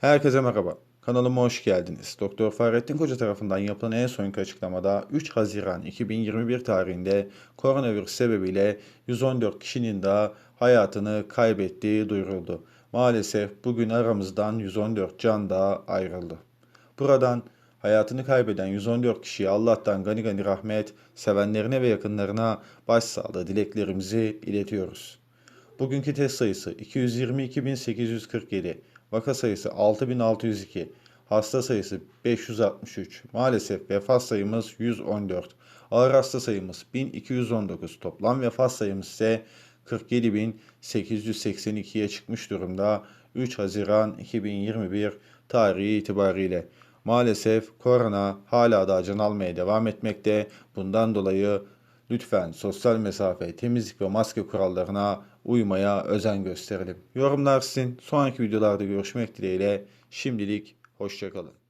Herkese merhaba. Kanalıma hoş geldiniz. Doktor Fahrettin Koca tarafından yapılan en sonki açıklamada 3 Haziran 2021 tarihinde koronavirüs sebebiyle 114 kişinin daha hayatını kaybettiği duyuruldu. Maalesef bugün aramızdan 114 can daha ayrıldı. Buradan hayatını kaybeden 114 kişiye Allah'tan gani gani rahmet, sevenlerine ve yakınlarına başsağlığı dileklerimizi iletiyoruz. Bugünkü test sayısı 222.847, vaka sayısı 6.602, hasta sayısı 563, maalesef vefat sayımız 114, ağır hasta sayımız 1219, toplam vefat sayımız ise 47.882'ye çıkmış durumda 3 Haziran 2021 tarihi itibariyle. Maalesef korona hala da can almaya devam etmekte. Bundan dolayı lütfen sosyal mesafe, temizlik ve maske kurallarına uymaya özen gösterelim. Yorumlar sizin. Sonraki videolarda görüşmek dileğiyle. Şimdilik hoşçakalın.